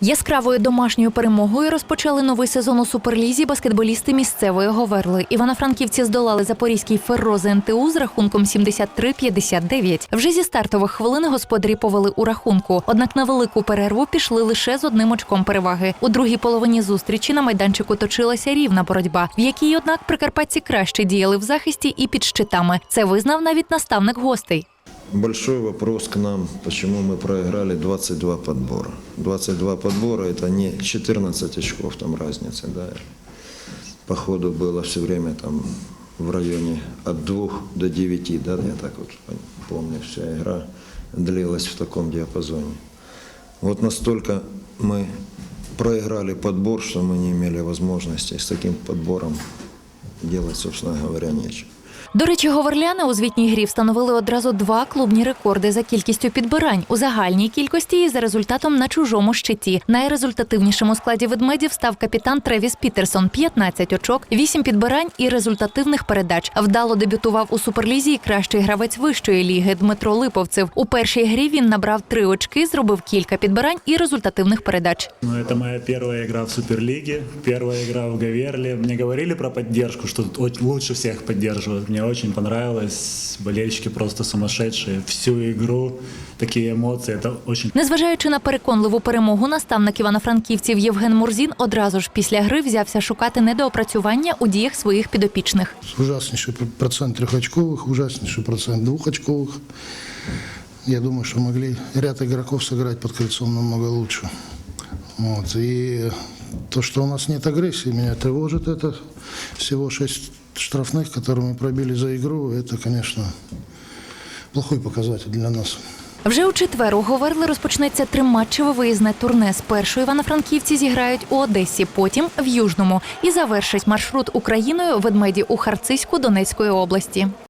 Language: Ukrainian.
Яскравою домашньою перемогою розпочали новий сезон у суперлізі баскетболісти місцевої Говерли. Івано-франківці здолали запорізький феррози НТУ з рахунком 73-59. Вже зі стартових хвилин господарі повели у рахунку. Однак на велику перерву пішли лише з одним очком переваги. У другій половині зустрічі на майданчику точилася рівна боротьба, в якій, однак, прикарпатці краще діяли в захисті і під щитами. Це визнав навіть наставник гостей. Большой вопрос к нам, почему мы проиграли 22 подбора. 22 подбора это не 14 очков там разница, да. По ходу было все время там в районе от 2 до 9, да, я так вот помню, вся игра длилась в таком диапазоне. Вот настолько мы проиграли подбор, что мы не имели возможности с таким подбором делать, собственно говоря, нечего. До речі, говерляни у звітній грі встановили одразу два клубні рекорди за кількістю підбирань у загальній кількості і за результатом на чужому щиті. Найрезультативнішим у складі ведмедів став капітан Тревіс Пітерсон 15 очок, 8 підбирань і результативних передач. Вдало дебютував у суперлізі кращий гравець вищої ліги Дмитро Липовцев. У першій грі він набрав три очки, зробив кілька підбирань і результативних передач. Ну, это моя первая игра в Суперлиге, первая игра в Гаверле. Мне говорили про поддержку, что тут лучше всех поддерживают Мне очень понравилось. Болельщики просто сумасшедшие. Всю игру, такие эмоции. Это очень Незважаючи на переконливу перемогу, наставник івано-франківців Євген Мурзін одразу ж після гри взявся шукати недоопрацювання у діях своїх підопічних. Ужаснейший процент трехочковых, ужаснейший процент двухочковых. Я думаю, что могли ряд игроков сыграть под кольцом намного лучше. Вот. И то, что у нас нет агрессии, меня тревожит. Это всего шесть штрафных, которые мы пробили за игру. Это, конечно, плохой показатель для нас. Вже у четвер у Говерли розпочнеться триматчеве виїзне турне. Спершу івано-франківці зіграють у Одесі, потім в Южному і завершать маршрут Україною ведмеді у Харциську Донецької області.